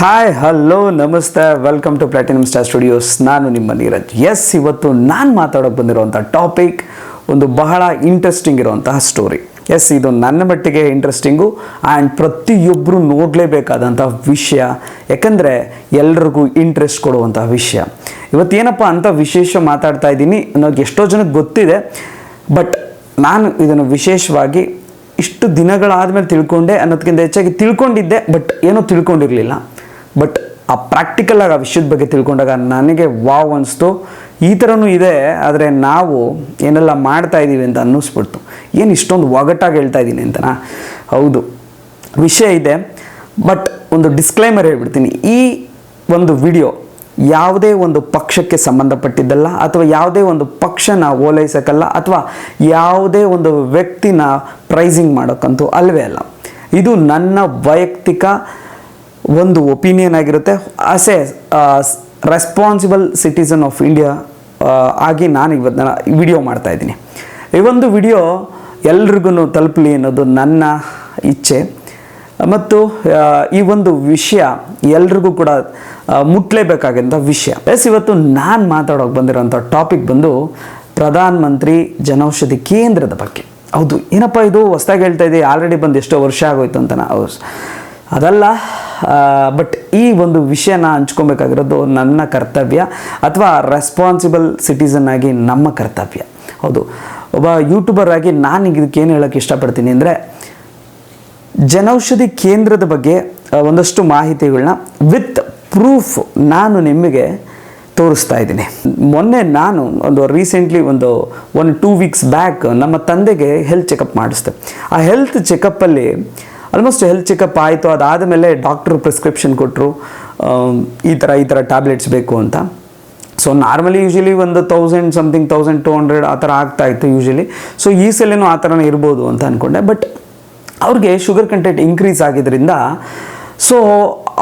Hi hello ನಮಸ್ತೆ welcome to platinum star studios ನಾನು ನಿಮ್ಮ ನೀರಜ್. ಎಸ್ ಇವತ್ತು ನಾನು ಮಾತಾಡೋಕೆ ಬಂದಿರುವಂಥ ಟಾಪಿಕ್ ಒಂದು ಬಹಳ ಇಂಟ್ರೆಸ್ಟಿಂಗ್ ಇರುವಂತಹ ಸ್ಟೋರಿ ಎಸ್ ಇದು ನನ್ನ ಮಟ್ಟಿಗೆ ಇಂಟ್ರೆಸ್ಟಿಂಗು ಆ್ಯಂಡ್ ಪ್ರತಿಯೊಬ್ಬರು ನೋಡಲೇಬೇಕಾದಂಥ ವಿಷಯ. ಯಾಕಂದರೆ ಎಲ್ರಿಗೂ ಇಂಟ್ರೆಸ್ಟ್ ಕೊಡುವಂತಹ ವಿಷಯ. ಇವತ್ತೇನಪ್ಪ ಅಂತ ವಿಶೇಷ ಮಾತಾಡ್ತಾ ಇದ್ದೀನಿ. ಅನ್ನೋದು ಎಷ್ಟೋ ಜನಕ್ಕೆ ಗೊತ್ತಿದೆ ಬಟ್ ನಾನು ಇದನ್ನು ವಿಶೇಷವಾಗಿ ಇಷ್ಟು ದಿನಗಳಾದಮೇಲೆ ತಿಳ್ಕೊಂಡೆ ಅನ್ನೋದಕ್ಕಿಂತ ಹೆಚ್ಚಾಗಿ ತಿಳ್ಕೊಂಡಿದ್ದೆ ಬಟ್ ಏನೂ ತಿಳ್ಕೊಂಡಿರಲಿಲ್ಲ. ಬಟ್ ಆ ಪ್ರಾಕ್ಟಿಕಲ್ ಆಗಿ ಆ ವಿಷಯದ ಬಗ್ಗೆ ತಿಳ್ಕೊಂಡಾಗ ನನಗೆ ವಾವ್ ಅನಿಸ್ತು. ಈ ಥರನೂ ಇದೆ, ಆದರೆ ನಾವು ಏನೆಲ್ಲ ಮಾಡ್ತಾ ಇದ್ದೀವಿ ಅಂತ ಅನ್ನಿಸ್ಬಿಡ್ತು. ಏನು ಇಷ್ಟೊಂದು ಒಗಟಾಗಿ ಹೇಳ್ತಾ ಇದ್ದೀನಿ ಅಂತನಾ ಹೌದು. ವಿಷಯ ಇದೆ ಬಟ್ ಒಂದು ಡಿಸ್ಕ್ಲೈಮರ್ ಹೇಳ್ಬಿಡ್ತೀನಿ. ಈ ಒಂದು ವಿಡಿಯೋ ಯಾವುದೇ ಒಂದು ಪಕ್ಷಕ್ಕೆ ಸಂಬಂಧಪಟ್ಟಿದ್ದಲ್ಲ, ಅಥವಾ ಯಾವುದೇ ಒಂದು ಪಕ್ಷನ ಓಲೈಸೋಕ್ಕಲ್ಲ ಅಥವಾ ಯಾವುದೇ ಒಂದು ವ್ಯಕ್ತಿನ ಪ್ರೈಸಿಂಗ್ ಮಾಡೋಕ್ಕಂತೂ ಅಲ್ಲವೇ ಅಲ್ಲ. ಇದು ನನ್ನ ವೈಯಕ್ತಿಕ ಒಂದು ಒಪಿನಿಯನ್ ಆಗಿರುತ್ತೆ. As a responsible citizen of India ಆಗಿ ನಾನು ಇವತ್ತು ವಿಡಿಯೋ ಮಾಡ್ತಾ ಇದ್ದೀನಿ. ಈ ಒಂದು ವಿಡಿಯೋ ಎಲ್ರಿಗೂ ತಲುಪಲಿ ಅನ್ನೋದು ನನ್ನ ಇಚ್ಛೆ. ಮತ್ತು ಈ ಒಂದು ವಿಷಯ ಎಲ್ರಿಗೂ ಕೂಡ ಮುಟ್ಲೇಬೇಕಾಗಿದ್ದ ವಿಷಯ. ಎಸ್ ಇವತ್ತು ನಾನು ಮಾತಾಡೋಕೆ ಬಂದಿರೋಂಥ ಟಾಪಿಕ್ ಬಂದು ಪ್ರಧಾನ ಮಂತ್ರಿ ಜನೌಷಧಿ ಕೇಂದ್ರದ ಬಗ್ಗೆ. ಹೌದು, ಏನಪ್ಪ ಇದು? ಹೊಸ್ದಾಗಿ ಹೇಳ್ತಾ ಇದೆ ಆಲ್ರೆಡಿ ಬಂದು ಎಷ್ಟೋ ವರ್ಷ ಆಗೋಯ್ತು ಅಂತ ನಾವು ಅದಲ್ಲ ಬಟ್ ಈ ಒಂದು ವಿಷಯನ ಹಂಚ್ಕೊಬೇಕಾಗಿರೋದು ನನ್ನ ಕರ್ತವ್ಯ ಅಥವಾ ರೆಸ್ಪಾನ್ಸಿಬಲ್ ಸಿಟಿಸನ್ ಆಗಿ ನಮ್ಮ ಕರ್ತವ್ಯ. ಹೌದು. ಒಬ್ಬ ಯೂಟ್ಯೂಬರ್ ಆಗಿ ನಾನು ಇದಕ್ಕೆ ಏನು ಹೇಳೋಕ್ಕೆ ಇಷ್ಟಪಡ್ತೀನಿ ಅಂದರೆ, ಜನೌಷಧಿ ಕೇಂದ್ರದ ಬಗ್ಗೆ ಒಂದಷ್ಟು ಮಾಹಿತಿಗಳನ್ನ ವಿತ್ ಪ್ರೂಫ್ ನಾನು ನಿಮಗೆ ತೋರಿಸ್ತಾ ಇದ್ದೀನಿ. ಮೊನ್ನೆ ನಾನು ಒಂದು ರೀಸೆಂಟ್ಲಿ ಒಂದು ಒನ್ ಟೂ ವೀಕ್ಸ್ ಬ್ಯಾಕ್ ನಮ್ಮ ತಂದೆಗೆ ಹೆಲ್ತ್ ಚೆಕಪ್ ಮಾಡಿಸ್ದೆ. ಆ ಹೆಲ್ತ್ ಚೆಕಪ್ಪಲ್ಲಿ ಆಲ್ಮೋಸ್ಟ್ ಹೆಲ್ತ್ ಚೆಕಪ್ ಆಯಿತು ಅದಾದ ಮೇಲೆ ಡಾಕ್ಟ್ರು ಪ್ರಿಸ್ಕ್ರಿಪ್ಷನ್ ಕೊಟ್ಟರು ಈ ಥರ ಈ ಥರ ಟ್ಯಾಬ್ಲೆಟ್ಸ್ ಬೇಕು ಅಂತ. ಸೊ ನಾರ್ಮಲಿ ಯೂಶಲಿ ಒಂದು thousand something thousand two hundred ಆ ಥರ ಆಗ್ತಾ ಇತ್ತು ಯೂಶಲಿ ಸೊ ಈ ಸಲನೂ ಆ ಥರನೇ ಇರ್ಬೋದು ಅಂತ ಅಂದ್ಕೊಂಡೆ ಬಟ್ ಅವ್ರಿಗೆ ಶುಗರ್ ಕಂಟೆಂಟ್ ಇನ್ಕ್ರೀಸ್ ಆಗಿದ್ದರಿಂದ ಸೊ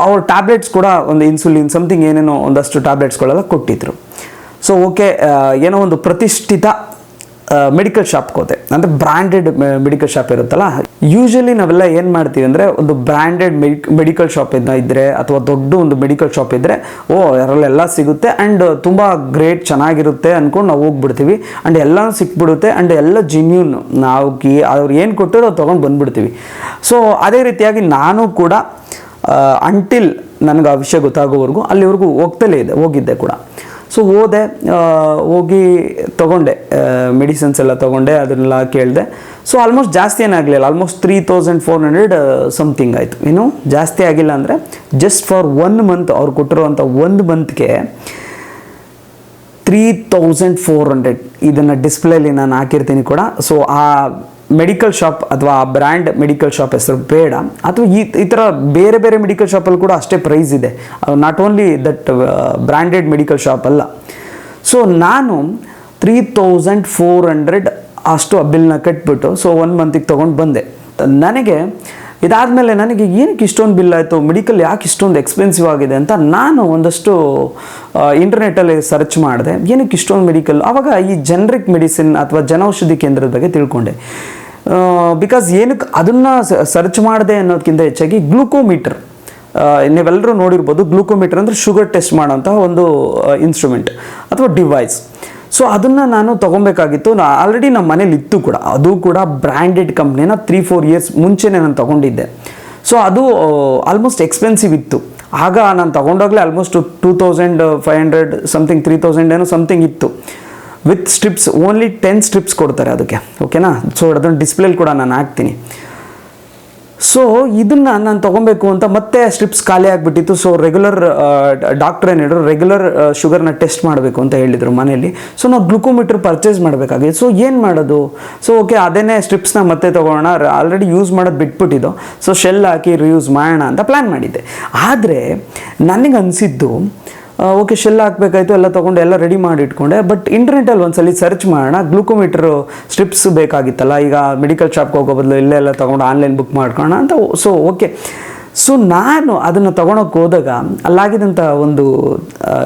ಅವ್ರ ಟ್ಯಾಬ್ಲೆಟ್ಸ್ ಕೂಡ ಒಂದು ಇನ್ಸುಲಿನ್ ಸಮಥಿಂಗ್ ಏನೇನೋ ಒಂದಷ್ಟು ಟ್ಯಾಬ್ಲೆಟ್ಸ್ಗಳೆಲ್ಲ ಕೊಟ್ಟಿದ್ರು. ಸೊ ಓಕೆ ಏನೋ ಒಂದು ಪ್ರತಿಷ್ಠಿತ ಮೆಡಿಕಲ್ ಶಾಪ್ಗೆ ಹೋದೆ ಅಂದರೆ ಬ್ರ್ಯಾಂಡೆಡ್ ಮೆಡಿಕಲ್ ಶಾಪ್ ಇರುತ್ತಲ್ಲ? ಯೂಶಲಿ ನಾವೆಲ್ಲ ಏನು ಮಾಡ್ತೀವಿ ಅಂದರೆ ಒಂದು ಬ್ರ್ಯಾಂಡೆಡ್ ಮೆಡಿಕಲ್ ಶಾಪ್ ಇದ್ದ ಇದ್ದರೆ ಅಥವಾ ದೊಡ್ಡ ಒಂದು ಮೆಡಿಕಲ್ ಶಾಪ್ ಇದ್ದರೆ ಓ, ಅದರಲ್ಲೆಲ್ಲ ಸಿಗುತ್ತೆ ಆ್ಯಂಡ್ ತುಂಬ ಗ್ರೇಟ್ ಚೆನ್ನಾಗಿರುತ್ತೆ ಅಂದ್ಕೊಂಡು ನಾವು ಹೋಗ್ಬಿಡ್ತೀವಿ. ಆ್ಯಂಡ್ ಎಲ್ಲನೂ ಸಿಕ್ಬಿಡುತ್ತೆ ಆ್ಯಂಡ್ ಎಲ್ಲ ಜೆನ್ಯೂನ್ ನಾವು ಕಿ, ಅವ್ರು ಏನು ಕೊಟ್ಟಿರೋ ಅದು ತೊಗೊಂಡು ಬಂದ್ಬಿಡ್ತೀವಿ. ಸೊ ಅದೇ ರೀತಿಯಾಗಿ ನಾನು ಕೂಡ ಅಂಟಿಲ್ ನನಗೆ ಆ ವಿಷಯ ಗೊತ್ತಾಗೋವರೆಗೂ ಅಲ್ಲಿವರೆಗೂ ಹೋಗ್ತಲೇ ಇದೆ, ಹೋಗಿದ್ದೆ ಕೂಡ. ಸೊ ಹೋದೆ ಹೋಗಿ ತೊಗೊಂಡೆ ಮೆಡಿಸಿನ್ಸ್ ಎಲ್ಲ ತೊಗೊಂಡೆ, ಅದನ್ನೆಲ್ಲ ಕೇಳಿದೆ. ಸೊ ಆಲ್ಮೋಸ್ಟ್ ಜಾಸ್ತಿ ಏನಾಗಲಿಲ್ಲ almost three thousand four hundred something ಆಯಿತು. ಏನು, ಜಾಸ್ತಿ ಆಗಿಲ್ಲ ಅಂದರೆ ಜಸ್ಟ್ ಫಾರ್ ಒನ್ ಮಂತ್ ಅವ್ರು ಕೊಟ್ಟಿರುವಂಥ ಒಂದು ಮಂತ್ಗೆ ತ್ರೀ ತೌಸಂಡ್ ಫೋರ್ ಹಂಡ್ರೆಡ್ ಇದನ್ನು ಡಿಸ್ಪ್ಲೇಲಿ ನಾನು ಹಾಕಿರ್ತೀನಿ ಕೂಡ. ಸೊ ಆ ಮೆಡಿಕಲ್ ಶಾಪ್ ಅಥವಾ ಆ ಬ್ರ್ಯಾಂಡ್ ಮೆಡಿಕಲ್ ಶಾಪ್ ಹೆಸರು ಬೇಡ. ಅಥವಾ ಈ ಈ ಥರ ಬೇರೆ ಬೇರೆ ಮೆಡಿಕಲ್ ಶಾಪಲ್ಲಿ ಕೂಡ ಅಷ್ಟೇ ಪ್ರೈಸ್ ಇದೆ. Not only that branded medical shop ಅಲ್ಲ. ಸೊ ನಾನು ತ್ರೀ ತೌಸಂಡ್ ಫೋರ್ ಹಂಡ್ರೆಡ್ ಅಷ್ಟು ಆ ಬಿಲ್ನ ಕಟ್ಬಿಟ್ಟು ಸೊ ಒನ್ ಮಂತಿಗೆ ತೊಗೊಂಡು ಬಂದೆ. ನನಗೆ ಇದಾದಮೇಲೆ ನನಗೆ ಏನಕ್ಕೆ ಇಷ್ಟೊಂದು ಬಿಲ್ ಆಯಿತು? ಮೆಡಿಕಲ್ ಯಾಕೆ ಇಷ್ಟೊಂದು ಎಕ್ಸ್ಪೆನ್ಸಿವ್ ಆಗಿದೆ ಅಂತ ನಾನು ಒಂದಷ್ಟು ಇಂಟರ್ನೆಟ್ಟಲ್ಲಿ ಸರ್ಚ್ ಮಾಡಿದೆ. ಏನಕ್ಕೆ ಇಷ್ಟೊಂದು ಮೆಡಿಕಲ್ ಆವಾಗ ಈ ಜನರಿಕ್ ಮೆಡಿಸಿನ್ ಅಥವಾ ಜನೌಷಧಿ ಕೇಂದ್ರದ ಬಗ್ಗೆ ತಿಳ್ಕೊಂಡೆ. ಬಿಕಾಸ್ ಏನಕ್ಕೆ ಅದನ್ನು ಸರ್ಚ್ ಮಾಡಿದೆ ಅನ್ನೋದಕ್ಕಿಂತ ಹೆಚ್ಚಾಗಿ ಗ್ಲೂಕೋಮೀಟರ್. ನೀವೆಲ್ಲರೂ ನೋಡಿರ್ಬೋದು, ಗ್ಲೂಕೋಮೀಟರ್ ಅಂದರೆ ಶುಗರ್ ಟೆಸ್ಟ್ ಮಾಡೋಂತಹ ಒಂದು ಇನ್ಸ್ಟ್ರೂಮೆಂಟ್ ಅಥವಾ ಡಿವೈಸ್ ಸೊ ಅದನ್ನು ನಾನು ತೊಗೊಬೇಕಾಗಿತ್ತು. ನಾ ಆಲ್ರೆಡಿ ನಮ್ಮ ಮನೇಲಿ ಇತ್ತು ಕೂಡ. ಅದು ಕೂಡ ಬ್ರ್ಯಾಂಡೆಡ್ ಕಂಪ್ನಿನ ತ್ರೀ ಫೋರ್ ಇಯರ್ಸ್ ಮುಂಚೆನೇ ನಾನು ತೊಗೊಂಡಿದ್ದೆ. ಸೊ ಅದು ಆಲ್ಮೋಸ್ಟ್ ಎಕ್ಸ್ಪೆನ್ಸಿವ್ ಇತ್ತು. ಆಗ ನಾನು ತೊಗೊಂಡಾಗಲೇ almost two thousand five hundred something three thousand ಏನೋ ಸಮಥಿಂಗ್ ಇತ್ತು. With strips only ten strips ಕೊಡ್ತಾರೆ ಅದಕ್ಕೆ. ಓಕೆನಾ ಸೊ ಅದನ್ನು ಡಿಸ್ಪ್ಲೇಲಿ ಕೂಡ ನಾನು ಹಾಕ್ತೀನಿ. ಸೊ ಇದನ್ನು ನಾನು ತೊಗೊಬೇಕು ಅಂತ ಮತ್ತೆ ಸ್ಟ್ರಿಪ್ಸ್ ಖಾಲಿ ಆಗಿಬಿಟ್ಟಿತ್ತು. ಸೊ ರೆಗ್ಯುಲರ್ ಡಾಕ್ಟ್ರ್ ಏನು ಹೇಳಿದ್ರು ರೆಗ್ಯುಲರ್ ಶುಗರ್ನ ಟೆಸ್ಟ್ ಮಾಡಬೇಕು ಅಂತ ಹೇಳಿದರು ಮನೆಯಲ್ಲಿ. ಸೊ ನಾವು ಗ್ಲುಕೋಮೀಟರ್ ಪರ್ಚೇಸ್ ಮಾಡಬೇಕಾಗಿತ್ತು ಸೊ ಏನು ಮಾಡೋದು? ಸೊ ಓಕೆ ಅದೇನೇ ಸ್ಟ್ರಿಪ್ಸ್ನ ಮತ್ತೆ ತೊಗೊಳ್ಳೋಣ ಆಲ್ರೆಡಿ ಯೂಸ್ ಮಾಡೋದು ಬಿಟ್ಬಿಟ್ಟಿದ್ದು. ಸೊ ಶೆಲ್ ಹಾಕಿ ರಿಯೂಸ್ ಮಾಡೋಣ ಅಂತ ಪ್ಲ್ಯಾನ್ ಮಾಡಿದ್ದೆ. ಆದರೆ ನನಗೆ ಅನಿಸಿದ್ದು ಓಕೆ ಶೆಲ್ ಹಾಕಬೇಕಾಯ್ತು, ಎಲ್ಲ ತೊಗೊಂಡು ಎಲ್ಲ ರೆಡಿ ಮಾಡಿ ಇಟ್ಕೊಂಡೆ. ಬಟ್ ಇಂಟರ್ನೆಟಲ್ಲಿ ಒಂದ್ಸಲಿ ಸರ್ಚ್ ಮಾಡೋಣ ಗ್ಲೂಕೋಮೀಟ್ರ್ ಸ್ಟ್ರಿಪ್ಸ್ ಬೇಕಾಗಿತ್ತಲ್ಲ, ಈಗ ಮೆಡಿಕಲ್ ಶಾಪ್ಗೆ ಹೋಗೋ ಬದಲು ಇಲ್ಲೇ ಎಲ್ಲ ತೊಗೊಂಡು ಆನ್ಲೈನ್ ಬುಕ್ ಮಾಡ್ಕೋಣ ಅಂತ ಸೊ ಓಕೆ ಸೊ ನಾನು ಅದನ್ನು ತೊಗೊಳಕ್ಕೆ ಹೋದಾಗ ಅಲ್ಲಾಗಿದ್ದಂಥ ಒಂದು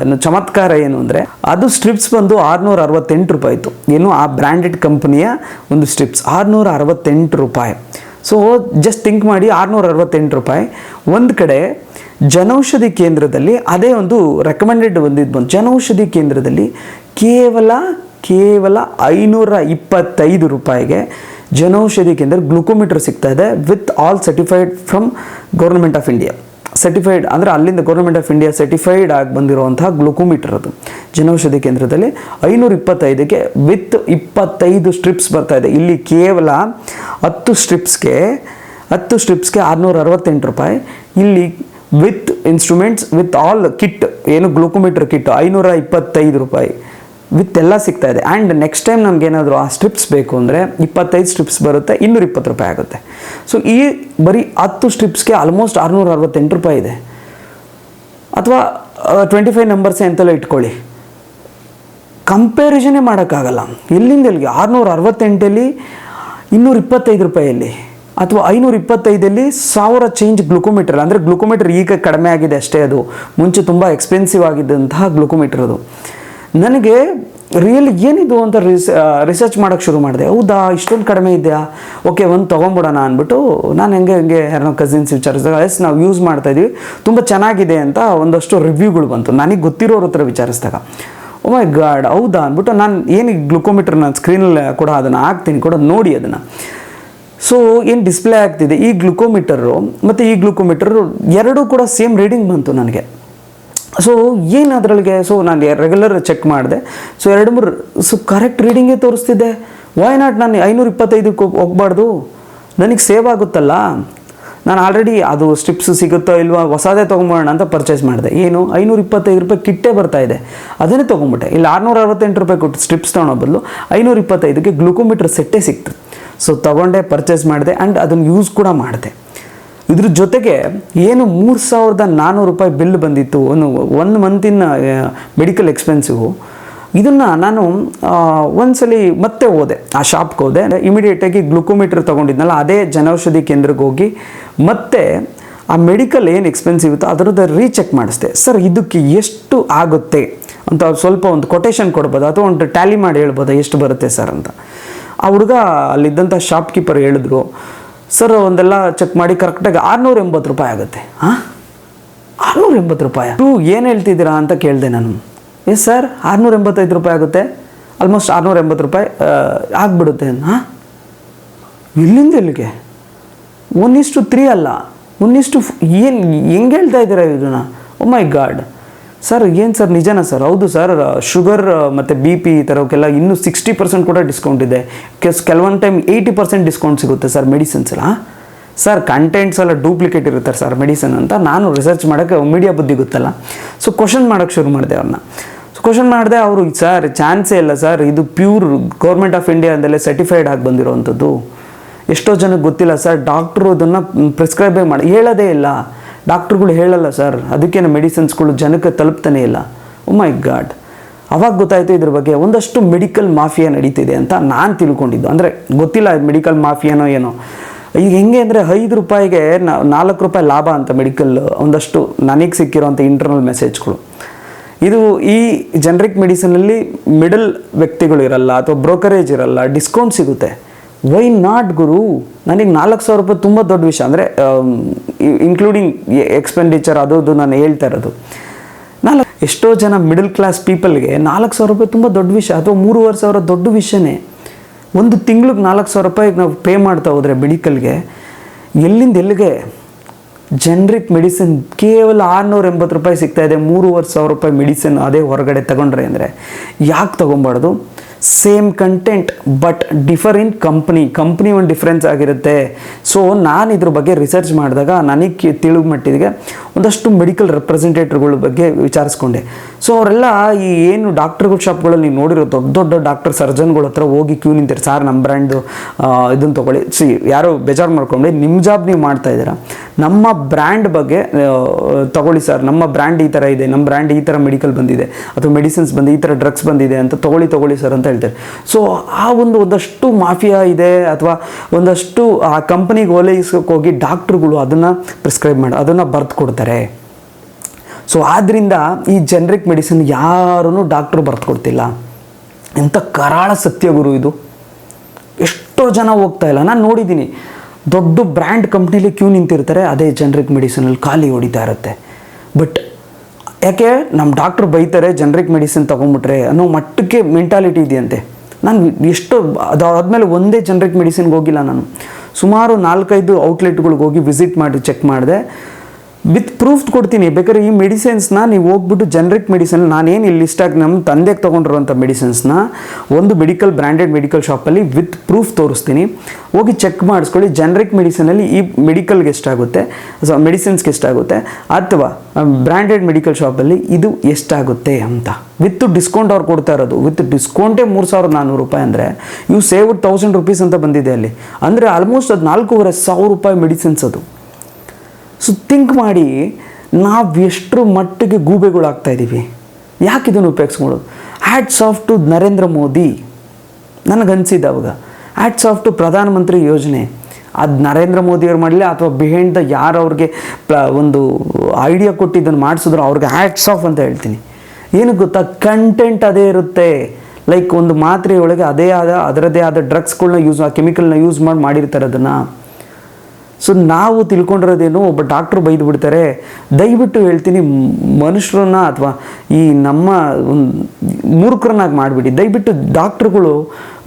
ಏನು ಚಮತ್ಕಾರ ಏನು ಅಂದರೆ, ಅದು ಸ್ಟ್ರಿಪ್ಸ್ ಬಂದು ಆರುನೂರ ಅರವತ್ತೆಂಟು ರೂಪಾಯಿ ಇತ್ತು. ಏನು ಆ ಬ್ರ್ಯಾಂಡೆಡ್ ಕಂಪ್ನಿಯ ಒಂದು ಸ್ಟ್ರಿಪ್ಸ್ ಆರುನೂರ ಅರವತ್ತೆಂಟು ರೂಪಾಯಿ. ಸೊ ಜಸ್ಟ್ ಥಿಂಕ್ ಮಾಡಿ ಆರುನೂರ ಅರವತ್ತೆಂಟು ರೂಪಾಯಿ. ಒಂದು ಕಡೆ ಜನೌಷಧಿ ಕೇಂದ್ರದಲ್ಲಿ ಅದೇ ಒಂದು ರೆಕಮೆಂಡೆಡ್ ಬಂದಿದ್ದು ಬಂತು. ಜನೌಷಧಿ ಕೇಂದ್ರದಲ್ಲಿ ಕೇವಲ ಕೇವಲ ಐನೂರ ಇಪ್ಪತ್ತೈದು ರೂಪಾಯಿಗೆ ಜನೌಷಧಿ ಕೇಂದ್ರ ಗ್ಲುಕೋಮೀಟರ್ ಸಿಗ್ತಾ ಇದೆ with all certified from government of India. Certified ಅಂದರೆ ಅಲ್ಲಿಂದ ಗೌರ್ಮೆಂಟ್ ಆಫ್ ಇಂಡಿಯಾ ಸರ್ಟಿಫೈಡ್ ಆಗಿ ಬಂದಿರುವಂತಹ ಗ್ಲುಕೋಮೀಟರ್ ಅದು. ಜನೌಷಧಿ ಕೇಂದ್ರದಲ್ಲಿ ಐನೂರ ಇಪ್ಪತ್ತೈದಕ್ಕೆ ವಿತ್ ಇಪ್ಪತ್ತೈದು ಸ್ಟ್ರಿಪ್ಸ್ ಬರ್ತಾ ಇದೆ. ಇಲ್ಲಿ ಕೇವಲ ಹತ್ತು ಸ್ಟ್ರಿಪ್ಸ್ಗೆ ಹತ್ತು ಸ್ಟ್ರಿಪ್ಸ್ಗೆ ಆರುನೂರ ಅರವತ್ತೆಂಟು ರೂಪಾಯಿ. ಇಲ್ಲಿ with instruments, with all kit, ಏನು ಗ್ಲೂಕೋಮೀಟರ್ ಕಿಟ್, ಐನೂರ ಇಪ್ಪತ್ತೈದು ರೂಪಾಯಿ. ವಿತ್ ಎಲ್ಲ ಸಿಗ್ತಾ ಇದೆ. ಆ್ಯಂಡ್ ನೆಕ್ಸ್ಟ್ ಟೈಮ್ ನಮಗೇನಾದರೂ ಆ ಸ್ಟ್ರಿಪ್ಸ್ ಬೇಕು ಅಂದರೆ ಇಪ್ಪತ್ತೈದು ಸ್ಟ್ರಿಪ್ಸ್ ಬರುತ್ತೆ, ಇನ್ನೂರ ಇಪ್ಪತ್ತು ರೂಪಾಯಿ ಆಗುತ್ತೆ. ಸೊ ಈ ಬರೀ ಹತ್ತು ಸ್ಟ್ರಿಪ್ಸ್ಗೆ ಆಲ್ಮೋಸ್ಟ್ ಆರುನೂರ ಅರವತ್ತೆಂಟು ರೂಪಾಯಿ ಇದೆ. ಅಥವಾ ಟ್ವೆಂಟಿ ಫೈವ್ ನಂಬರ್ಸೇ ಅಂತೆಲ್ಲ ಇಟ್ಕೊಳ್ಳಿ. ಕಂಪ್ಯಾರಿಸನೇ ಮಾಡೋಕ್ಕಾಗಲ್ಲ. ಎಲ್ಲಿಂದ ಎಲ್ಲಿಗೆ ಆರುನೂರ ಅರವತ್ತೆಂಟಲ್ಲಿ ಇನ್ನೂರ ಇಪ್ಪತ್ತೈದು ರೂಪಾಯಲ್ಲಿ ಅಥವಾ ಐನೂರ ಇಪ್ಪತ್ತೈದಲ್ಲಿ ಸಾವಿರ ಚೇಂಜ್ ಗ್ಲುಕೋಮೀಟರ್ ಅಂದರೆ ಗ್ಲುಕೋಮೀಟರ್ ಈಗ ಕಡಿಮೆ ಆಗಿದೆ ಅಷ್ಟೇ ಅದು. ಮುಂಚೆ ತುಂಬ ಎಕ್ಸ್ಪೆನ್ಸಿವ್ ಆಗಿದ್ದಂತಹ ಗ್ಲುಕೋಮೀಟರ್ ಅದು. ನನಗೆ ರಿಯಲ್ ಏನಿದು ಅಂತ ರಿಸ್ ರಿಸರ್ಚ್ ಮಾಡೋಕ್ಕೆ ಶುರು ಮಾಡಿದೆ. ಹೌದಾ, ಇಷ್ಟೊಂದು ಕಡಿಮೆ ಇದೆಯಾ? ಓಕೆ ಒಂದು ತೊಗೊಂಬಿಡೋಣ ಅಂದ್ಬಿಟ್ಟು ನಾನು ಹೆಂಗೆ ಹೆಂಗೆ ಯಾರೋ ಕಸಿನ್ಸ್ ವಿಚಾರಿಸಿದಾಗ ಎಸ್, ನಾವು ಯೂಸ್ ಮಾಡ್ತಾ ಇದೀವಿ. ತುಂಬ ಚೆನ್ನಾಗಿದೆ ಅಂತ ಒಂದಷ್ಟು ರಿವ್ಯೂಗಳು ಬಂತು. ನನಗೆ ಗೊತ್ತಿರೋರ ಹತ್ರ ವಿಚಾರಿಸಿದಾಗ. ಓ ಮೈ ಗಾಡ್ ಹೌದಾ ಅಂದ್ಬಿಟ್ಟು ನಾನು ಏನು ಗ್ಲುಕೋಮೀಟ್ರ್ ನಾನು ಸ್ಕ್ರೀನಲ್ಲಿ ಕೂಡ ಅದನ್ನು ಹಾಕ್ತೀನಿ. ಕೂಡ ನೋಡಿ ಅದನ್ನು. ಸೊ ಏನು ಡಿಸ್ಪ್ಲೇ ಆಗ್ತಿದೆ? ಈ ಗ್ಲುಕೋಮೀಟರು ಮತ್ತು ಈ ಗ್ಲುಕೋಮೀಟರು ಎರಡೂ ಕೂಡ ಸೇಮ್ ರೀಡಿಂಗ್ ಬಂತು ನನಗೆ. ಸೊ ಏನು ಅದರೊಳಗೆ? ಸೊ ನಾನು ರೆಗ್ಯುಲರ್ ಚೆಕ್ ಮಾಡಿದೆ. ಸೊ ಎರಡು ಮೂರು ಸೊ ಕರೆಕ್ಟ್ ರೀಡಿಂಗೇ ತೋರಿಸ್ತಿದ್ದೆ. ವೈ ನಾಟ್ ನಾನು ಐನೂರು ಇಪ್ಪತ್ತೈದಕ್ಕೆ ಹೋಗ್ಬಾರ್ದು? ನನಗೆ ಸೇವ್ ಆಗುತ್ತಲ್ಲ? ನಾನು ಆಲ್ರೆಡಿ ಅದು ಸ್ಟ್ರಿಪ್ಸ್ ಸಿಗುತ್ತೋ ಇಲ್ವಾ ಹೊಸದೇ ತೊಗೊಂಬೋಣ ಅಂತ ಪರ್ಚೇಸ್ ಮಾಡಿದೆ. ಏನು? ಐನೂರ ಇಪ್ಪತ್ತೈದು ರೂಪಾಯಿ ಕಿಟ್ಟೇ ಬರ್ತಾ ಇದೆ. ಅದನ್ನೇ ತೊಗೊಂಬಿಟ್ಟೆ ಇಲ್ಲಿ ಆರುನೂರ ಅರವತ್ತೆಂಟು ರೂಪಾಯಿ ಕೊಟ್ಟು ಸ್ಟ್ರಿಪ್ಸ್ ತೊಗೊಳೋ ಬದಲು ಐನೂರ ಇಪ್ಪತ್ತೈದಕ್ಕೆ ಗ್ಲುಕೋಮೀಟರ್ ಸೆಟ್ಟೇ ಸಿಕ್ತು. ಸೊ ತೊಗೊಂಡೆ ಪರ್ಚೇಸ್ ಮಾಡಿದೆ ಆ್ಯಂಡ್ ಅದನ್ನು ಯೂಸ್ ಕೂಡ ಮಾಡಿದೆ. ಇದ್ರ ಜೊತೆಗೆ ಏನು ಮೂರು ಸಾವಿರದ ನಾನ್ನೂರು ರೂಪಾಯಿ ಬಿಲ್ ಬಂದಿತ್ತು. ಒಂದು ಒಂದು ಮಂತಿನ ಮೆಡಿಕಲ್ ಎಕ್ಸ್ಪೆನ್ಸಿವು ಇದನ್ನು ನಾನು ಒಂದ್ಸಲಿ ಮತ್ತೆ ಹೋದೆ ಆ ಶಾಪ್ಗೆ ಹೋದೆ. ಇಮಿಡಿಯೇಟಾಗಿ ಗ್ಲುಕೋಮೀಟ್ರ್ ತೊಗೊಂಡಿದ್ನಲ್ಲ, ಅದೇ ಜನೌಷಧಿ ಕೇಂದ್ರಕ್ಕೆ ಹೋಗಿ ಮತ್ತೆ ಆ ಮೆಡಿಕಲ್ ಏನು ಎಕ್ಸ್ಪೆನ್ಸಿವ್ ಇತ್ತು ಅದರದ್ದು ರೀಚೆಕ್ ಮಾಡಿಸ್ದೆ. ಸರ್, ಇದಕ್ಕೆ ಎಷ್ಟು ಆಗುತ್ತೆ? ಅಂತ ಸ್ವಲ್ಪ ಒಂದು ಕೊಟೇಶನ್ ಕೊಡ್ಬೋದು? ಅಥವಾ ಒಂದು ಟ್ಯಾಲಿ ಮಾಡಿ ಹೇಳ್ಬೋದಾ? ಎಷ್ಟು ಬರುತ್ತೆ ಸರ್ ಅಂತ. ಆ ಹುಡುಗ ಅಲ್ಲಿದ್ದಂಥ ಶಾಪ್ಕೀಪರ್ ಹೇಳಿದ್ರು, ಸರ್, ಒಂದೆಲ್ಲ ಚೆಕ್ ಮಾಡಿ ಕರೆಕ್ಟಾಗಿ ಆರುನೂರ ಎಂಬತ್ತು ರೂಪಾಯಿ ಆಗುತ್ತೆ. ಹಾಂ ಆರುನೂರ ಎಂಬತ್ತು ರೂಪಾಯಿ? ನೀವು ಏನು ಹೇಳ್ತಿದ್ದೀರಾ? ಅಂತ ಕೇಳಿದೆ ನಾನು. ಎಸ್ ಸರ್ ಆರುನೂರ ಎಂಬತ್ತೈದು ರೂಪಾಯಿ ಆಗುತ್ತೆ. ಆಲ್ಮೋಸ್ಟ್ ಆರುನೂರ ಎಂಬತ್ತು ರೂಪಾಯಿ ಆಗಿಬಿಡುತ್ತೆ ಹಾಂ? ಇಲ್ಲಿಂದ ಇಲ್ಲಿಗೆ ಒನ್ ಇಷ್ಟು ತ್ರೀ ಅಲ್ಲ. ಒನ್ ಇಷ್ಟು ಏನು, ಹೆಂಗೆ ಹೇಳ್ತಾ ಇದ್ದೀರಾ ಇದನ್ನ? ಓ ಮೈ ಗಾಡ್ ಸರ್ ಏನು ಸರ್ ನಿಜನಾ ಸರ್ ಹೌದು ಸರ್ ಶುಗರ್ ಮತ್ತು ಬಿ ಪಿ ಈ ಥರಕ್ಕೆಲ್ಲ ಇನ್ನೂ ಸಿಕ್ಸ್ಟಿ ಪರ್ಸೆಂಟ್ ಕೂಡ ಡಿಸ್ಕೌಂಟ್ ಇದೆ. ಕೆಸ್ ಕೆಲವೊಂದು ಟೈಮ್ ಏಯ್ಟಿ ಪರ್ಸೆಂಟ್ ಡಿಸ್ಕೌಂಟ್ ಸಿಗುತ್ತೆ ಸರ್ ಮೆಡಿಸಿನ್ಸ್ ಎಲ್ಲ ಸರ್ ಕಂಟೆಂಟ್ಸ್ ಎಲ್ಲ ಡೂಪ್ಲಿಕೇಟ್ ಇರುತ್ತೆ ಸರ್ ಮೆಡಿಸನ್ ಅಂತ. ನಾನು ರಿಸರ್ಚ್ ಮಾಡೋಕ್ಕೆ ಮೀಡಿಯಾ ಬುದ್ಧಿ ಗೊತ್ತಲ್ಲ. ಸೊ ಕ್ವಶನ್ ಮಾಡೋಕ್ಕೆ ಶುರು ಮಾಡಿದೆ ಅವ್ರನ್ನ. ಸೊ ಕ್ವಶನ್ ಮಾಡಿದೆ ಅವರು, ಸರ್, ಚಾನ್ಸೇ ಇಲ್ಲ, ಸರ್. ಇದು ಪ್ಯೂರ್ ಗೌರ್ಮೆಂಟ್ ಆಫ್ ಇಂಡಿಯಾದಲ್ಲೇ ಸರ್ಟಿಫೈಡ್ ಆಗಿ ಬಂದಿರೋವಂಥದ್ದು ಎಷ್ಟೋ ಜನಕ್ಕೆ ಗೊತ್ತಿಲ್ಲ, ಸರ್. ಡಾಕ್ಟ್ರು ಅದನ್ನು ಪ್ರಿಸ್ಕ್ರೈಬೇ ಮಾಡಿ, ಹೇಳೋದೇ ಇಲ್ಲ. ಡಾಕ್ಟ್ರುಗಳು ಹೇಳಲ್ಲ, ಸರ್. ಅದಕ್ಕೇನು ಮೆಡಿಸಿನ್ಸ್ಗಳು ಜನಕ್ಕೆ ತಲುಪ್ತಾನೆ ಇಲ್ಲ. ಮೈ ಗಾಡ್ ಅವಾಗ ಗೊತ್ತಾಯಿತು ಇದ್ರ ಬಗ್ಗೆ ಒಂದಷ್ಟು ಮೆಡಿಕಲ್ ಮಾಫಿಯಾ ನಡೀತಿದೆ ಅಂತ ನಾನು ತಿಳ್ಕೊಂಡಿದ್ದು. ಅಂದರೆ ಗೊತ್ತಿಲ್ಲ ಮೆಡಿಕಲ್ ಮಾಫಿಯಾನೋ ಏನೋ. ಈಗ ಹೆಂಗೆ ಅಂದರೆ ಐದು ರೂಪಾಯಿಗೆ ನಾಲ್ಕು ರೂಪಾಯಿ ಲಾಭ ಅಂತ ಮೆಡಿಕಲ್ ಒಂದಷ್ಟು ನನಗೆ ಸಿಕ್ಕಿರೋಂಥ ಇಂಟರ್ನಲ್ ಮೆಸೇಜ್ಗಳು ಇದು ಈ ಜನರಿಕ್ ಮೆಡಿಸಿನಲ್ಲಿ ಮಿಡಲ್ ವ್ಯಕ್ತಿಗಳು ಇರಲ್ಲ ಅಥವಾ ಬ್ರೋಕರೇಜ್ ಇರಲ್ಲ ಡಿಸ್ಕೌಂಟ್ ಸಿಗುತ್ತೆ. ವೈ ನಾಟ್ ಗುರು? ನನಗೆ ನಾಲ್ಕು ಸಾವಿರ ರೂಪಾಯಿ ತುಂಬ ದೊಡ್ಡ ವಿಷಯ. ಅಂದರೆ ಇನ್ಕ್ಲೂಡಿಂಗ್ ಎಕ್ಸ್ಪೆಂಡಿಚರ್ ಅದು ಇದು ನಾನು ಹೇಳ್ತಾ ಇರೋದು. ನಾಲ್ಕು ಎಷ್ಟೋ ಜನ ಮಿಡಲ್ ಕ್ಲಾಸ್ ಪೀಪಲ್ಗೆ ನಾಲ್ಕು ಸಾವಿರ ರೂಪಾಯಿ ತುಂಬ ದೊಡ್ಡ ವಿಷಯ ಅಥವಾ ಮೂರುವರೆ ಸಾವಿರ ದೊಡ್ಡ ವಿಷಯನೇ. ಒಂದು ತಿಂಗ್ಳಿಗೆ ನಾಲ್ಕು ಸಾವಿರ ರೂಪಾಯಿಗೆ ನಾವು ಪೇ ಮಾಡ್ತಾ ಹೋದರೆ ಮೆಡಿಕಲ್ಗೆ ಎಲ್ಲಿಂದ ಎಲ್ಲಿಗೆ ಜನ್ರಿಕ್ ಮೆಡಿಸಿನ್ ಕೇವಲ ಆರುನೂರ ಎಂಬತ್ತು ರೂಪಾಯಿ ಸಿಗ್ತಾಯಿದೆ ಮೂರುವರೆ ಸಾವಿರ ರೂಪಾಯಿ ಮೆಡಿಸಿನ್ ಅದೇ ಹೊರಗಡೆ ತಗೊಂಡ್ರೆ ಅಂದರೆ ಯಾಕೆ ತೊಗೊಬಾರ್ದು? Same content but differ in company company ಒಂದು ಡಿಫ್ರೆನ್ಸ್ ಆಗಿರುತ್ತೆ. ಸೊ ನಾನು ಇದ್ರ ಬಗ್ಗೆ ರಿಸರ್ಚ್ ಮಾಡಿದಾಗ ನನಗೆ ತಿಳಿದು ಮಟ್ಟಿಗೆ ಒಂದಷ್ಟು ಮೆಡಿಕಲ್ ರೆಪ್ರೆಸೆಂಟೇಟಿವ್ಗಳ ಬಗ್ಗೆ ವಿಚಾರಿಸ್ಕೊಂಡೆ. ಸೊ ಅವರೆಲ್ಲ ಈ ಏನು ಡಾಕ್ಟರ್ಗಳ ಶಾಪ್ಗಳಲ್ಲಿ ನೀವು ನೋಡಿರೋ ದೊಡ್ಡ ದೊಡ್ಡ ಡಾಕ್ಟರ್ ಸರ್ಜನ್ಗಳ ಹತ್ರ ಹೋಗಿ ಕ್ಯೂ ನಿಂತಿರಿ. ಸರ್ ನಮ್ಮ ಬ್ರ್ಯಾಂಡು ಇದನ್ನು ತೊಗೊಳ್ಳಿ. ಸಿ ಯಾರೋ ಬೇಜಾರು ಮಾಡ್ಕೊಂಡೆ ನಿಮ್ಮ ಜಾಬ್ ನೀವು ಮಾಡ್ತಾ ಇದ್ದೀರಾ? ನಮ್ಮ ಬ್ರ್ಯಾಂಡ್ ಬಗ್ಗೆ ತಗೊಳ್ಳಿ ಸರ್ ನಮ್ಮ ಬ್ರ್ಯಾಂಡ್ ಈ ಥರ ಇದೆ. ನಮ್ಮ ಬ್ರ್ಯಾಂಡ್ ಈ ಥರ ಮೆಡಿಕಲ್ ಬಂದಿದೆ. ಅಥವಾ ಮೆಡಿಸಿನ್ಸ್ ಬಂದಿದೆ. ಈ ಥರ ಡ್ರಗ್ಸ್ ಬಂದಿದೆ ಅಂತ ತೊಗೊಳ್ಳಿ ತೊಗೊಳ್ಳಿ ಸರ್ ಅಂತ ಹೇಳ್ತಾರೆ. ಸೊ ಆ ಒಂದು ಒಂದಷ್ಟು ಮಾಫಿಯಾ ಇದೆ ಅಥವಾ ಒಂದಷ್ಟು, ಆ ಕಂಪ್ನಿಗೆ ಓಲೈಸೋಕೆ ಹೋಗಿ ಡಾಕ್ಟ್ರುಗಳು ಅದನ್ನು ಪ್ರಿಸ್ಕ್ರೈಬ್ ಮಾಡಿ, ಅದನ್ನು ಬರೆದು ಕೊಡ್ತಾರೆ. ಸೊ ಆದ್ದರಿಂದ ಈ ಜನ್ರಿಕ್ ಮೆಡಿಸಿನ್ ಯಾರೂ ಡಾಕ್ಟ್ರು ಬರೆದು ಕೊಡ್ತಿಲ್ಲ. ಎಂಥ ಕರಾಳ ಸತ್ಯ ಗುರು ಇದು. ಎಷ್ಟೋ ಜನ ಹೋಗ್ತಾ ಇಲ್ಲ. ನಾನು ನೋಡಿದ್ದೀನಿ. ದೊಡ್ಡ ಬ್ರ್ಯಾಂಡ್ ಕಂಪ್ನಿಲಿ ಕ್ಯೂ ನಿಂತಿರ್ತಾರೆ, ಅದೇ ಜನ್ರಿಕ್ ಮೆಡಿಸಿನಲ್ಲಿ ಖಾಲಿ ಹೊಡಿತಾ ಇರುತ್ತೆ. ಬಟ್ ಯಾಕೆ? ನಮ್ಮ ಡಾಕ್ಟ್ರ್ ಬೈತಾರೆ ಜನ್ರಿಕ್ ಮೆಡಿಸಿನ್ ತೊಗೊಂಬಿಟ್ರೆ ಅನ್ನೋ ಮಟ್ಟಕ್ಕೆ ಮೆಂಟಾಲಿಟಿ ಇದೆಯಂತೆ. ನಾನು ಎಷ್ಟು ಅದಾದಮೇಲೆ ಒಂದೇ ಜನ್ರಿಕ್ ಮೆಡಿಸಿನ್ಗೆ ಹೋಗಿಲ್ಲ ನಾನು. ಸುಮಾರು ನಾಲ್ಕೈದು ಔಟ್ಲೆಟ್ಗಳಿಗೆ ಹೋಗಿ ವಿಸಿಟ್ ಮಾಡಿ ಚೆಕ್ ಮಾಡಿದೆ. ವಿತ್ ಪ್ರೂಫ್ ಕೊಡ್ತೀನಿ. ಬೇಕಾದ್ರೆ ಈ ಮೆಡಿಸಿನ್ಸ್ನ ನೀವು ಹೋಗ್ಬಿಟ್ಟು ಜನ್ರಿಕ್ ಮೆಡಿಸಿನ್ ನಾನೇನು ಇಲ್ಲಿ ಆಗಿ ನಮ್ಮ ತಂದೆಗೆ ತೊಗೊಂಡಿರುವಂಥ ಮೆಡಿಸಿನ್ಸ್ನ ಒಂದು ಮೆಡಿಕಲ್ ಬ್ರ್ಯಾಂಡೆಡ್ ಮೆಡಿಕಲ್ ಶಾಪಲ್ಲಿ ವಿತ್ ಪ್ರೂಫ್ ತೋರಿಸ್ತೀನಿ. ಹೋಗಿ ಚೆಕ್ ಮಾಡಿಸ್ಕೊಳ್ಳಿ. ಜನ್ರಿಕ್ ಮೆಡಿಸಿನಲ್ಲಿ ಈ ಮೆಡಿಕಲ್ಗೆ ಎಷ್ಟಾಗುತ್ತೆ? ಸೊ ಮೆಡಿಸಿನ್ಸ್ಗೆ ಎಷ್ಟಾಗುತ್ತೆ? ಅಥವಾ ಬ್ರ್ಯಾಂಡೆಡ್ ಮೆಡಿಕಲ್ ಶಾಪಲ್ಲಿ ಇದು ಎಷ್ಟಾಗುತ್ತೆ ಅಂತ. ವಿತ್ ಡಿಸ್ಕೌಂಟ್ ಅವ್ರು ಕೊಡ್ತಾ ಇರೋದು. ವಿತ್ ಡಿಸ್ಕೌಂಟೇ ಮೂರು ಸಾವಿರದ ನಾನ್ನೂರು ರೂಪಾಯಿ ಅಂದರೆ, ಇವು ಸೇವ್ ತೌಸಂಡ್ ರುಪೀಸ್ ಅಂತ ಬಂದಿದೆ ಅಲ್ಲಿ. ಅಂದರೆ ಆಲ್ಮೋಸ್ಟ್ ಅದು ನಾಲ್ಕೂವರೆ ಸಾವಿರ ರೂಪಾಯಿ ಮೆಡಿಸಿನ್ಸ್ ಅದು. ಸೊ ಥಿಂಕ್ ಮಾಡಿ, ನಾವು ಎಷ್ಟರ ಮಟ್ಟಿಗೆ ಗೂಬೆಗಳಾಗ್ತಾ ಇದ್ದೀವಿ ಯಾಕೆ ಇದನ್ನು ಉಪಯೋಗಿಸ್ಕೊಳ್ಳೋದು? Hats off to Narendra Modi. ನನಗನ್ಸಿದ್ದು ಅವಾಗ. ಹ್ಯಾಟ್ಸ್ ಆಫ್ ಟು ಪ್ರಧಾನಮಂತ್ರಿ ಯೋಜನೆ. ಅದು ನರೇಂದ್ರ ಮೋದಿಯವ್ರು ಮಾಡಲಿ ಅಥವಾ ಬಿಹೈಂಡ್ ದ ಯಾರು ಅವ್ರಿಗೆ ಪ್ಲ, ಒಂದು ಐಡಿಯಾ ಕೊಟ್ಟು ಇದನ್ನು ಮಾಡಿಸಿದ್ರು, ಅವ್ರಿಗೆ ಹ್ಯಾಟ್ಸ್ ಆಫ್ ಅಂತ ಹೇಳ್ತೀನಿ. ಏನು ಗೊತ್ತಾ? ಕಂಟೆಂಟ್ ಅದೇ ಇರುತ್ತೆ. ಲೈಕ್ ಒಂದು ಮಾತ್ರೆಯೊಳಗೆ ಅದೇ ಆದ ಅದರದೇ ಆದ ಡ್ರಗ್ಸ್ಗಳನ್ನ ಯೂಸ್ ಕೆಮಿಕಲ್ನ ಯೂಸ್ ಮಾಡಿ, ಮಾಡಿರ್ತಾರೆ ಅದನ್ನು. ಸೊ ನಾವು ತಿಳ್ಕೊಂಡಿರೋದೇನು, ಒಬ್ಬ ಡಾಕ್ಟ್ರು ಬೈದು ಬಿಡ್ತಾರೆ, ದಯವಿಟ್ಟು ಹೇಳ್ತೀನಿ ಮನುಷ್ಯರನ್ನ ಅಥವಾ ಈ ನಮ್ಮ ಮೂರ್ಖರನ್ನಾಗಿ ಮಾಡಿಬಿಡಿ. ದಯವಿಟ್ಟು ಡಾಕ್ಟ್ರುಗಳು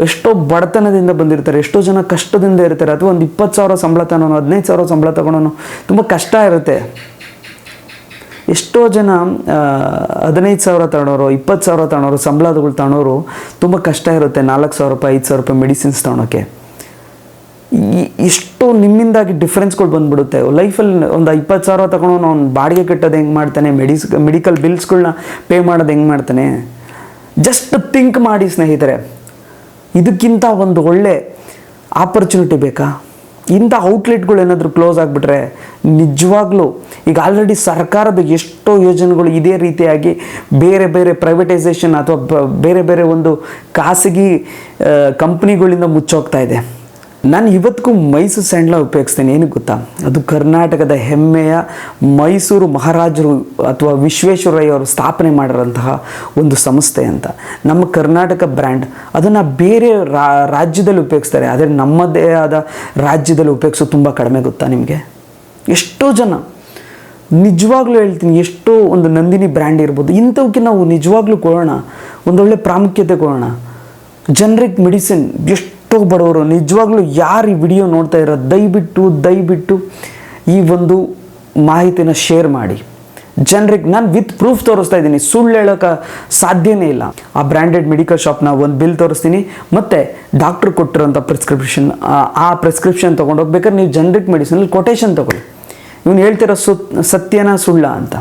ಎಷ್ಟೋ ಬಡತನದಿಂದ ಬಂದಿರ್ತಾರೆ, ಎಷ್ಟೋ ಜನ ಕಷ್ಟದಿಂದ ಇರ್ತಾರೆ, ಅಥವಾ ಒಂದು ಇಪ್ಪತ್ತು ಸಾವಿರ ಸಂಬಳ ತಗೋಣ, ಹದಿನೈದು ಸಾವಿರ ಸಂಬಳ ತಗೊಳೋನು ತುಂಬ ಕಷ್ಟ ಇರುತ್ತೆ. ಎಷ್ಟೋ ಜನ ಹದಿನೈದು ಸಾವಿರ ತಗೊಳೋರು ಇಪ್ಪತ್ತು ಸಾವಿರ ತಗೊಳೋರು ಸಂಬಳಗಳು ತಗೊಳೋರು ತುಂಬ ಕಷ್ಟ ಇರುತ್ತೆ, ನಾಲ್ಕು ಸಾವಿರ ರೂಪಾಯಿ, ಐದು ಸಾವಿರ ರೂಪಾಯಿ ಮೆಡಿಸಿನ್ಸ್ ತಗೊಳೋಕ್ಕೆ ಇಷ್ಟು ನಿಮ್ಮಿಂದಾಗಿ ಡಿಫ್ರೆನ್ಸ್ಗಳು ಬಂದ್ಬಿಡುತ್ತೆ. ಲೈಫಲ್ಲಿ ಒಂದು ಇಪ್ಪತ್ತು ಸಾವಿರ ತಗೊಂಡು ಅವ್ನು ಬಾಡಿಗೆ ಕಟ್ಟೋದು ಹೆಂಗೆ ಮಾಡ್ತಾನೆ? ಮೆಡಿಸ್ ಮೆಡಿಕಲ್ ಬಿಲ್ಸ್ಗಳನ್ನ ಪೇ ಮಾಡೋದು ಹೆಂಗೆ ಮಾಡ್ತಾನೆ? ಜಸ್ಟ್ ಥಿಂಕ್ ಮಾಡಿ ಸ್ನೇಹಿತರೆ. ಇದಕ್ಕಿಂತ ಒಂದು ಒಳ್ಳೆ ಆಪರ್ಚುನಿಟಿ ಬೇಕಾ? ಇಂಥ ಔಟ್ಲೆಟ್ಗಳು ಏನಾದರೂ ಕ್ಲೋಸ್ ಆಗಿಬಿಟ್ರೆ ನಿಜವಾಗ್ಲೂ ಈಗ ಆಲ್ರೆಡಿ ಸರ್ಕಾರದ ಎಷ್ಟೋ ಯೋಜನೆಗಳು ಇದೇ ರೀತಿಯಾಗಿ ಬೇರೆ ಬೇರೆ ಪ್ರೈವೇಟೈಸೇಷನ್ ಅಥವಾ ಬೇರೆ ಬೇರೆ ಒಂದು ಖಾಸಗಿ ಕಂಪ್ನಿಗಳಿಂದ ಮುಚ್ಚೋಗ್ತಾ ಇದೆ. ನಾನು ಇವತ್ತಿಗೂ ಮೈಸೂರು ಸ್ಯಾಂಡ್ಲ ಉಪಯೋಗಿಸ್ತೇನೆ. ಏನು ಗೊತ್ತಾ? ಅದು ಕರ್ನಾಟಕದ ಹೆಮ್ಮೆಯ ಮೈಸೂರು ಮಹಾರಾಜರು ಅಥವಾ ವಿಶ್ವೇಶ್ವರಯ್ಯ ಅವರು ಸ್ಥಾಪನೆ ಮಾಡಿರೋಂತಹ ಒಂದು ಸಂಸ್ಥೆ ಅಂತ. ನಮ್ಮ ಕರ್ನಾಟಕ ಬ್ರ್ಯಾಂಡ್. ಅದನ್ನು ಬೇರೆ ರಾಜ್ಯದಲ್ಲಿ ಉಪಯೋಗಿಸ್ತಾರೆ. ಆದರೆ ನಮ್ಮದೇ ಆದ ರಾಜ್ಯದಲ್ಲಿ ಉಪಯೋಗಿಸೋದು ತುಂಬ ಕಡಿಮೆ ಗೊತ್ತಾ ನಿಮಗೆ? ಎಷ್ಟೋ ಜನ. ನಿಜವಾಗ್ಲೂ ಹೇಳ್ತೀನಿ, ಎಷ್ಟೋ ಒಂದು ನಂದಿನಿ ಬ್ರ್ಯಾಂಡ್ ಇರ್ಬೋದು. ಇಂಥವಕ್ಕೆ ನಾವು ನಿಜವಾಗ್ಲೂ ಕೊಡೋಣ. ಒಂದೊಳ್ಳೆ ಪ್ರಾಮುಖ್ಯತೆ ಕೊಡೋಣ. ಜನರಿಕ್ ಮೆಡಿಸಿನ್, ಎಷ್ಟೋ ಬಡವರು ನಿಜವಾಗ್ಲೂ ಯಾರು ಈ ವಿಡಿಯೋ ನೋಡ್ತಾ ಇರೋ, ದಯವಿಟ್ಟು ದಯವಿಟ್ಟು ಈ ಒಂದು ಮಾಹಿತಿನ ಶೇರ್ ಮಾಡಿ. ಜನರಿಗೆ ನಾನು ವಿತ್ ಪ್ರೂಫ್ ತೋರಿಸ್ತಾ ಇದ್ದೀನಿ. ಸುಳ್ಳು ಹೇಳೋಕೆ ಸಾಧ್ಯನೇ ಇಲ್ಲ. ಆ ಬ್ರ್ಯಾಂಡೆಡ್ ಮೆಡಿಕಲ್ ಶಾಪ್ನ ಒಂದು ಬಿಲ್ ತೋರಿಸ್ತೀನಿ. ಮತ್ತು ಡಾಕ್ಟ್ರ್ ಕೊಟ್ಟಿರೋಂಥ ಪ್ರಿಸ್ಕ್ರಿಪ್ಷನ್ ಆ ಪ್ರಿಸ್ಕ್ರಿಪ್ಷನ್ ತೊಗೊಂಡೋಗ್ಬೇಕಾದ್ರೆ ನೀವು ಜನರಿಕ್ ಮೆಡಿಸಿನಲ್ಲಿ ಕೊಟೇಶನ್ ತೊಗೊಳ್ಳಿ. ಇವನು ಹೇಳ್ತಿರೋ ಸು, ಸತ್ಯನ ಸುಳ್ಳ ಅಂತ.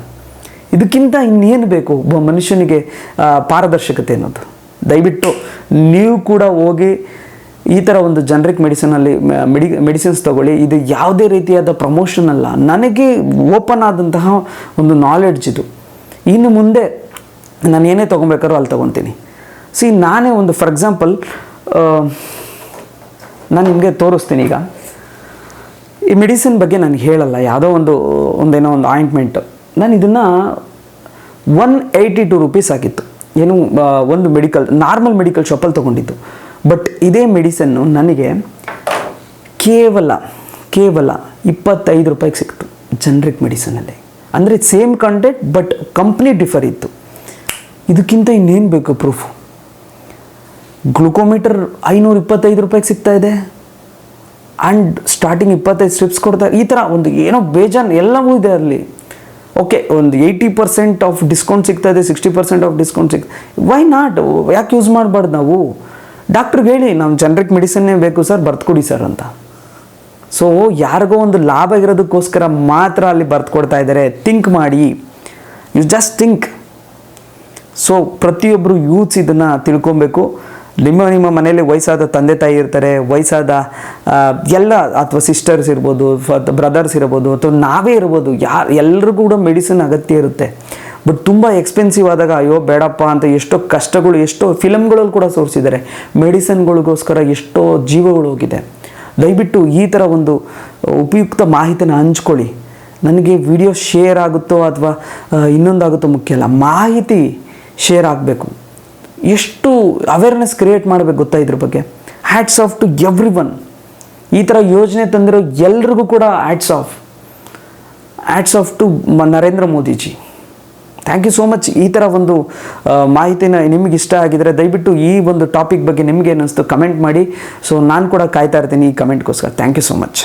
ಇದಕ್ಕಿಂತ ಇನ್ನೇನು ಬೇಕು? ಒಬ್ಬ ಮನುಷ್ಯನಿಗೆ ಪಾರದರ್ಶಕತೆ ಅನ್ನೋದು. ದಯವಿಟ್ಟು ನೀವು ಕೂಡ ಹೋಗಿ ಈ ಥರ ಒಂದು ಜನರಿಕ್ ಮೆಡಿಸಿನಲ್ಲಿ ಮೆಡಿ ಮೆಡಿಸಿನ್ಸ್ ತಗೊಳ್ಳಿ, ಇದು ಯಾವುದೇ ರೀತಿಯಾದ ಪ್ರಮೋಷನ್ ಅಲ್ಲ. ನನಗೆ ಓಪನ್ ಆದಂತಹ ಒಂದು ನಾಲೆಡ್ಜ್ ಇದು. ಇನ್ನು ಮುಂದೆ ನಾನು ಏನೇ ತೊಗೊಬೇಕಾದ್ರೂ ಅಲ್ಲಿ ತೊಗೊತೀನಿ. ಸಿ ನಾನೇ ಒಂದು ಫಾರ್ ಎಕ್ಸಾಂಪಲ್ ನಾನು ನಿಮಗೆ ತೋರಿಸ್ತೀನಿ ಈಗ. ಈ ಮೆಡಿಸಿನ್ ಬಗ್ಗೆ ನನಗೆ ಹೇಳಲ್ಲ, ಯಾವುದೋ ಒಂದು, ಒಂದೇನೋ ಒಂದು ಆಯಿಂಟ್ಮೆಂಟ್ ನಾನು ಇದನ್ನು ಒನ್ ಏಯ್ಟಿ ಟು ರುಪೀಸ್ ಆಗಿತ್ತು ಏನು ಒಂದು ಮೆಡಿಕಲ್ ನಾರ್ಮಲ್ ಮೆಡಿಕಲ್ ಶಾಪಲ್ಲಿ ತೊಗೊಂಡಿದ್ದು. ಬಟ್ ಇದೇ ಮೆಡಿಸನ್ನು ನನಗೆ ಕೇವಲ ಕೇವಲ ಇಪ್ಪತ್ತೈದು ರೂಪಾಯಿಗೆ ಸಿಕ್ತು ಜನ್ರಿಕ್ ಮೆಡಿಸನಲ್ಲಿ ಅಂದರೆ same content but company differ ಇತ್ತು. ಇದಕ್ಕಿಂತ ಇನ್ನೇನು ಬೇಕು ಪ್ರೂಫು ಗ್ಲುಕೋಮೀಟರ್ ಐನೂರ ಇಪ್ಪತ್ತೈದು ರೂಪಾಯಿಗೆ ಸಿಗ್ತಾ ಇದೆ. ಆ್ಯಂಡ್ ಸ್ಟಾರ್ಟಿಂಗ್ ಇಪ್ಪತ್ತೈದು ಸ್ಟ್ರಿಪ್ಸ್ ಕೊಡ್ತಾರೆ ಈ ಥರ ಒಂದು ಏನೋ ಬೇಜಾನ್ ಎಲ್ಲವೂ ಇದೆ ಅಲ್ಲಿ. ಓಕೆ ಒಂದು ಏಯ್ಟಿ ಪರ್ಸೆಂಟ್ ಆಫ್ ಡಿಸ್ಕೌಂಟ್ ಸಿಗ್ತಾ ಇದೆ ಸಿಕ್ಸ್ಟಿ ಪರ್ಸೆಂಟ್ ಆಫ್ ಡಿಸ್ಕೌಂಟ್ ಸಿಗ್ತದೆ ವೈ ನಾಟ್ ಯಾಕೆ ಯೂಸ್ ಮಾಡಬಾರ್ದು ನಾವು? ಡಾಕ್ಟ್ರಿಗೆ ಹೇಳಿ ನಮ್ಮ ಜನರಿಕ್ ಮೆಡಿಸನ್ನೇ ಬೇಕು ಸರ್ ಬರ್ತ್ಕೊಡಿ ಸರ್ ಅಂತ. ಸೊ ಯಾರಿಗೋ ಒಂದು ಲಾಭ ಇರೋದಕ್ಕೋಸ್ಕರ ಮಾತ್ರ ಅಲ್ಲಿ ಬರ್ತ್ಕೊಡ್ತಾ ಇದ್ದಾರೆ ಥಿಂಕ್ ಮಾಡಿ. ಯು ಜಸ್ಟ್ ಥಿಂಕ್ ಸೊ ಪ್ರತಿಯೊಬ್ಬರು ಯೂತ್ಸ್ ಇದನ್ನು ತಿಳ್ಕೊಬೇಕು. ನಿಮ್ಮ ನಿಮ್ಮ ಮನೆಯಲ್ಲಿ ವಯಸ್ಸಾದ ತಂದೆ, ತಾಯಿ ಇರ್ತಾರೆ, ವಯಸ್ಸಾದ ಎಲ್ಲ ಅಥವಾ ಸಿಸ್ಟರ್ಸ್ ಇರ್ಬೋದು ಬ್ರದರ್ಸ್ ಇರ್ಬೋದು, ಅಥವಾ ನಾವೇ ಇರ್ಬೋದು, ಯಾರು, ಎಲ್ರಿಗೂ ಕೂಡ ಮೆಡಿಸಿನ್ ಅಗತ್ಯ ಇರುತ್ತೆ. ಬಟ್ ತುಂಬ ಎಕ್ಸ್ಪೆನ್ಸಿವ್ ಆದಾಗ ಅಯ್ಯೋ ಬೇಡಪ್ಪ ಅಂತ ಎಷ್ಟೋ ಕಷ್ಟಗಳು, ಎಷ್ಟೋ ಫಿಲಮ್ಗಳಲ್ಲಿ ಕೂಡ ತೋರಿಸಿದ್ದಾರೆ. ಮೆಡಿಸನ್ಗಳಿಗೋಸ್ಕರ ಎಷ್ಟೋ ಜೀವಗಳು ಹೋಗಿದೆ. ದಯವಿಟ್ಟು ಈ ಥರ ಒಂದು ಉಪಯುಕ್ತ ಮಾಹಿತಿನ ಹಂಚ್ಕೊಳ್ಳಿ. ನನಗೆ ವಿಡಿಯೋ ಶೇರ್ ಆಗುತ್ತೋ ಅಥವಾ ಇನ್ನೊಂದಾಗುತ್ತೋ ಮುಖ್ಯ ಅಲ್ಲ. ಮಾಹಿತಿ ಶೇರ್ ಆಗಬೇಕು. ಎಷ್ಟು ಅವೇರ್ನೆಸ್ ಕ್ರಿಯೇಟ್ ಮಾಡಬೇಕು ಗೊತ್ತಾ ಇದ್ರ ಬಗ್ಗೆ? Hats off to every one ಈ ಥರ ಯೋಜನೆ ತಂದಿರೋ ಎಲ್ರಿಗೂ ಕೂಡ hats off hats off to Narendra Modiji. Thank you so much ಈ ಥರ ಒಂದು ಮಾಹಿತಿನ ನಿಮಗೆ ಇಷ್ಟ ಆಗಿದರೆ ದಯವಿಟ್ಟು ಈ ಒಂದು ಟಾಪಿಕ್ ಬಗ್ಗೆ ನಿಮಗೆ ಅನ್ನಿಸ್ತು ಕಮೆಂಟ್ ಮಾಡಿ. ಸೊ ನಾನು ಕೂಡ ಕಾಯ್ತಾ ಇರ್ತೀನಿ ಈ ಕಮೆಂಟ್ಗೋಸ್ಕರ ಥ್ಯಾಂಕ್ ಯು ಸೋ ಮಚ್